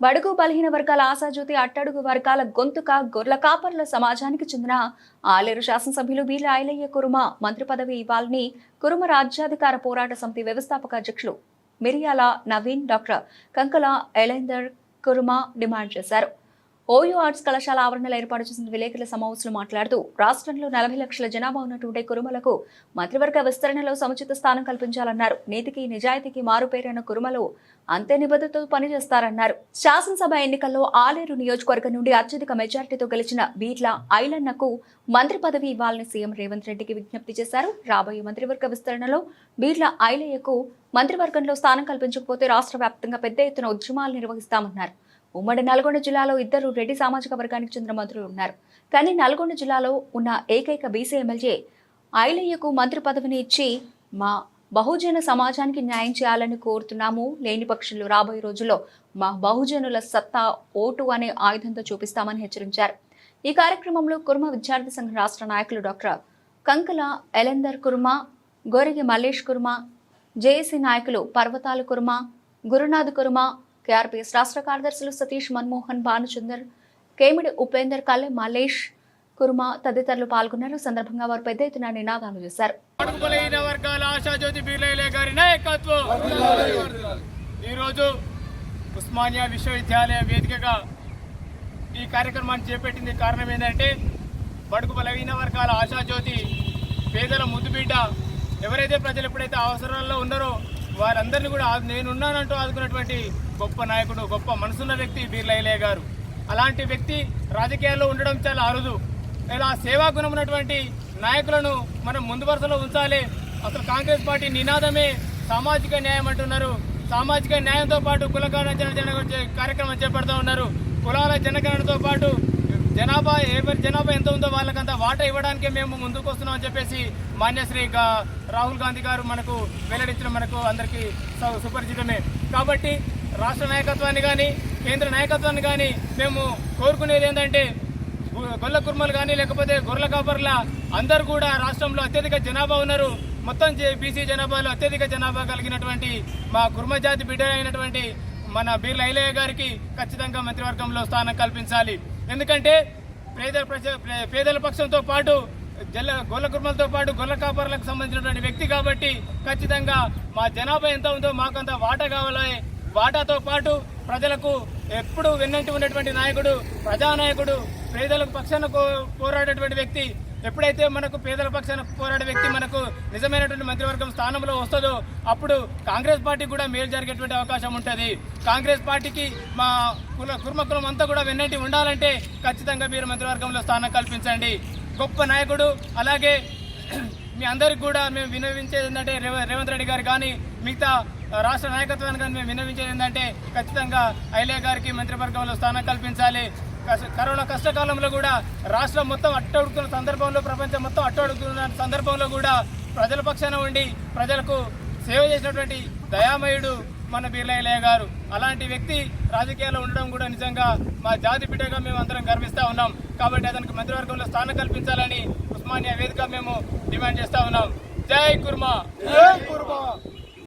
బడుగు బలహీన వర్గాల ఆశాజ్యోతి అట్టడుగు వర్గాల గొంతుక గొర్ల కాపర్ల సమాజానికి చెందిన ఆలేరు శాసనసభ్యులు వీళ్ళ ఐలయ్య కురుమ మంత్రి పదవి ఇవ్వాలని కురుమ రాజ్యాధికార పోరాట సమితి వ్యవస్థాపక అధ్యక్షులు మిరియాల నవీన్ డాక్టర్ కంకల ఎలైందర్ కురుమ డిమాండ్ చేశారు. ఓయూ ఆర్ట్స్ కళాశాల ఆవరణలో ఏర్పాటు చేసిన విలేకరుల సమావేశంలో మాట్లాడుతూ రాష్ట్రంలో నలభై లక్షల జనాభా ఉన్నటువంటి కురుమలకు మంత్రివర్గ విస్తరణలో సముచిత స్థానం కల్పించాలన్నారు. నీతికి నిజాయితీకి మారుపేరైన కురుమలు అంతే నిబద్ధతతో పనిచేస్తారన్నారు. శాసనసభ ఎన్నికల్లో ఆలేరు నియోజకవర్గం నుండి అత్యధిక మెజార్టీతో గెలిచిన బీట్ల ఐలన్నకు మంత్రి పదవి ఇవ్వాలని సీఎం రేవంత్ రెడ్డికి విజ్ఞప్తి చేశారు. రాబోయే మంత్రివర్గ విస్తరణలో బీట్ల ఐలయ్యకు మంత్రివర్గంలో స్థానం కల్పించకపోతే రాష్ట్ర వ్యాప్తంగా పెద్ద ఎత్తున ఉద్యమాలు నిర్వహిస్తామన్నారు. ఉమ్మడి నల్గొండ జిల్లాలో ఇద్దరు రెడ్డి సామాజిక వర్గానికి చెందిన మంత్రులు ఉన్నారు. కానీ నల్గొండ జిల్లాలో ఉన్న ఏకైక బీసీ ఎమ్మెల్యే ఐలయ్యకు మంత్రి పదవిని ఇచ్చి మా బహుజన సమాజానికి న్యాయం చేయాలని కోరుతున్నాము. లేని పక్షంలో రాబోయే రోజుల్లో మా బహుజనుల సత్తా ఓటు అనే ఆయుధంతో చూపిస్తామని హెచ్చరించారు. ఈ కార్యక్రమంలో కుర్మ విద్యార్థి సంఘ రాష్ట్ర నాయకులు డాక్టర్ కంకల ఎలెందర్ కుర్మ గోరిగి మల్లేష్ కుర్మ జేఏసీ నాయకులు పర్వతాల కుర్మ గురునాథ్ కుర్మ కేఆర్పీఎస్ రాష్ట్ర కార్యదర్శులు సతీష్ మన్మోహన్ భానుచందర్ కేమిడి ఉపేందర్ కల్లె మలేష్ కుర్మా తదితరులు పాల్గొన్నారు. సందర్భంగా వారు పెద్ద ఎత్తున నినాదాలు చేశారు. ఈరోజు ఉస్మానియా విశ్వవిద్యాలయ వేదికగా ఈ కార్యక్రమాన్ని చేపట్టింది కారణం ఏంటంటే బడుగు బలహీన వర్గాల ఆశాజ్యోతి పేదల ముద్దుబిడ్డ ఎవరైతే ప్రజలు ఎప్పుడైతే అవసరాల్లో ఉన్నారో వారందరినీ కూడా నేనున్నానంటూ ఆదుకున్నటువంటి గొప్ప నాయకుడు గొప్ప మనసున్న వ్యక్తి బీర్లైలే గారు. అలాంటి వ్యక్తి రాజకీయాల్లో ఉండడం చాలా అరుదు. ఇలా సేవా గుణం ఉన్నటువంటి నాయకులను మనం ముందు వరుసలో ఉంచాలి. అసలు కాంగ్రెస్ పార్టీ నినాదమే సామాజిక న్యాయం అంటున్నారు. సామాజిక న్యాయంతో పాటు కులకాల జనగణన కార్యక్రమం చేపడుతూ ఉన్నారు. కులాల జనగణనతో పాటు జనాభా ఎవరి జనాభా ఎంత ఉందో వాళ్ళకంతా వాటా ఇవ్వడానికే మేము ముందుకు వస్తున్నాం అని చెప్పేసి మాన్యశ్రీ రాహుల్ గాంధీ గారు మనకు వెల్లడించడం మనకు అందరికీ సుపరిచితమే. కాబట్టి రాష్ట్ర నాయకత్వాన్ని కానీ కేంద్ర నాయకత్వాన్ని కానీ మేము కోరుకునేది ఏంటంటే గొల్ల కుర్మలు కానీ లేకపోతే గొర్రెల కాపర్ల అందరూ కూడా రాష్ట్రంలో అత్యధిక జనాభా ఉన్నారు. మొత్తం బీసీ జనాభాలో అత్యధిక జనాభా కలిగినటువంటి మా కుర్మజాతి బిడ్డలైనటువంటి బిడ్డ అయినటువంటి మన బీర్ల ఐలయ్య గారికి ఖచ్చితంగా మంత్రివర్గంలో స్థానం కల్పించాలి. ఎందుకంటే పేదల పేదల పక్షంతో పాటు జల్ల గొల్ల కుర్మలతో పాటు గొల్ల కాపర్లకు సంబంధించినటువంటి వ్యక్తి కాబట్టి ఖచ్చితంగా మా జనాభా ఎంత ఉందో మాకంత వాటా కావాలి వాటాతో పాటు ప్రజలకు ఎప్పుడు వెన్నంటి ఉన్నటువంటి నాయకుడు ప్రజానాయకుడు పేదలకు పక్షాన కో- పోరాడేటువంటి వ్యక్తి ఎప్పుడైతే మనకు పేదల పక్షాన పోరాడే వ్యక్తి మనకు నిజమైనటువంటి మంత్రివర్గం స్థానంలో వస్తుందో అప్పుడు కాంగ్రెస్ పార్టీ కూడా మేలు జరిగేటువంటి అవకాశం ఉంటుంది. కాంగ్రెస్ పార్టీకి మా కుల కుర్మ కులం అంతా కూడా వెన్నంటి ఉండాలంటే ఖచ్చితంగా మీరు మంత్రివర్గంలో స్థానం కల్పించండి. గొప్ప నాయకుడు అలాగే మీ అందరికి కూడా మేము వినియోగించేది ఏంటంటే రేవ- రేవంత్ రెడ్డి గారు కానీ మిగతా రాష్ట్ర నాయకత్వానికి కానీ మేము వినవించేది ఏంటంటే ఖచ్చితంగా ఐలే గారికి మంత్రివర్గంలో స్థానం కల్పించాలి. కష్ట- కరోనా కష్టకాలంలో కూడా రాష్ట్రం మొత్తం అట్టడుగుతున్న సందర్భంలో ప్రపంచం మొత్తం అట్టడుగుతున్న సందర్భంలో కూడా ప్రజల పక్షాన ఉండి ప్రజలకు సేవ చేసినటువంటి దయామయుడు మన బీర్లయ్య గారు. అలాంటి వ్యక్తి రాజకీయాల్లో ఉండడం కూడా నిజంగా మా జాతి బిడ్డగా మేము అందరం గర్విస్తూ ఉన్నాం. కాబట్టి అతనికి మంత్రివర్గంలో స్థానం కల్పించాలని ఉస్మానియా వేదిక మేము డిమాండ్ చేస్తూ ఉన్నాం. జై కుర్మా! జై కుర్మా!